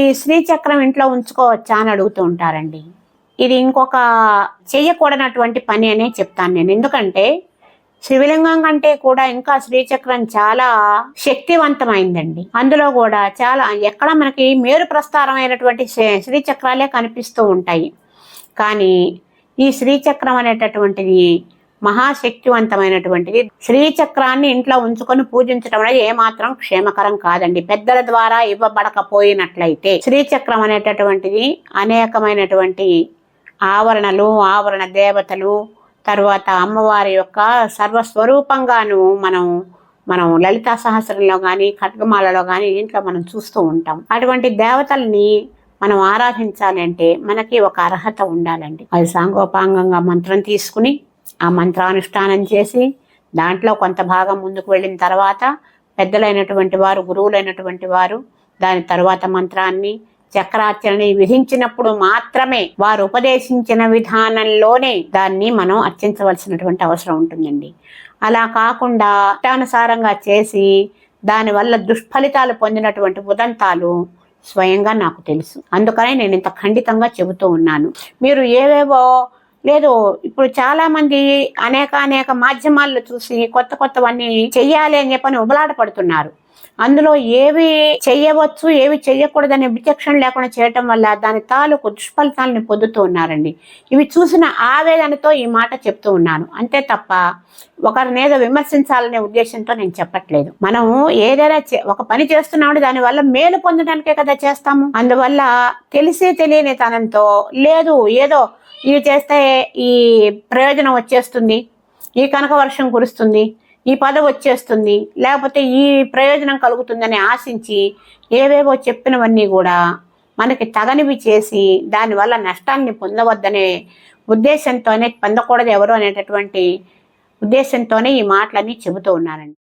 ఈ శ్రీచక్రం ఇంట్లో ఉంచుకోవచ్చా అని అడుగుతూ ఉంటారండి. ఇది ఇంకొక చేయకూడనటువంటి పని అనే చెప్తాను నేను. ఎందుకంటే శివలింగం కంటే కూడా ఇంకా శ్రీచక్రం చాలా శక్తివంతమైందండి. అందులో కూడా చాలా ఎక్కడ మనకి మేరు ప్రస్తారమైనటువంటి శ్రీచక్రాలే కనిపిస్తూ ఉంటాయి. కానీ ఈ శ్రీచక్రం అనేటటువంటిది మహాశక్తివంతమైనటువంటిది. శ్రీచక్రాన్ని ఇంట్లో ఉంచుకొని పూజించడం అనేది ఏమాత్రం క్షేమకరం కాదండి. పెద్దల ద్వారా ఇవ్వబడకపోయినట్లయితే శ్రీచక్రం అనేటటువంటిది అనేకమైనటువంటి ఆవరణలు ఆవరణ దేవతలు తర్వాత అమ్మవారి యొక్క సర్వస్వరూపంగాను మనం మనం లలితా సహస్రంలో కానీ ఖడ్గమాలలో కానీ ఇంట్లో మనం చూస్తూ ఉంటాం. అటువంటి దేవతల్ని మనం ఆరాధించాలంటే మనకి ఒక అర్హత ఉండాలండి. అది సాంగోపాంగంగా మంత్రం తీసుకుని ఆ మంత్రానుష్ఠానం చేసి దాంట్లో కొంత భాగం ముందుకు వెళ్ళిన తర్వాత పెద్దలైనటువంటి వారు గురువులైనటువంటి వారు దాని తర్వాత మంత్రాన్ని చక్రార్చనని విధించినప్పుడు మాత్రమే వారు ఉపదేశించిన విధానంలోనే దాన్ని మనం అర్చించవలసినటువంటి అవసరం ఉంటుందండి. అలా కాకుండా ఇష్టానుసారంగా చేసి దానివల్ల దుష్ఫలితాలు పొందినటువంటి ఉదంతాలు స్వయంగా నాకు తెలుసు. అందుకనే నేను ఇంత ఖండితంగా చెబుతూ ఉన్నాను. మీరు ఏవేవో లేదు ఇప్పుడు చాలా మంది అనేక అనేక మాధ్యమాల్లో చూసి కొత్త కొత్తవన్నీ చెయ్యాలి అని చెప్పని ఉబలాట పడుతున్నారు. అందులో ఏవి చెయ్యవచ్చు ఏవి చెయ్యకూడదనే విచక్షణ లేకుండా చేయటం వల్ల దాని తాలూకు దుష్ఫలితాలను పొందుతూ ఉన్నారండి. ఇవి చూసిన ఆవేదనతో ఈ మాట చెప్తూ ఉన్నాను. అంతే తప్ప ఒకరిని ఏదో విమర్శించాలనే ఉద్దేశంతో నేను చెప్పట్లేదు. మనము ఏదైనా చే- ఒక పని చేస్తున్నామంటే దానివల్ల మేలు పొందడానికే కదా చేస్తాము. అందువల్ల తెలిసి తెలియని తనంతో లేదు ఏదో ఇవి చేస్తే ఈ ప్రయోజనం వచ్చేస్తుంది ఈ కనక వర్షం కురుస్తుంది ఈ పదవి వచ్చేస్తుంది. లేకపోతే ఈ ప్రయోజనం కలుగుతుందని ఆశించి ఏవేవో చెప్పినవన్నీ కూడా మనకి తగనివి చేసి దానివల్ల నష్టాన్ని పొందవద్దనే ఉద్దేశంతోనే పొందకూడదు ఎవరు అనేటటువంటి ఉద్దేశంతోనే ఈ మాటలన్నీ చెబుతూ ఉన్నారండి.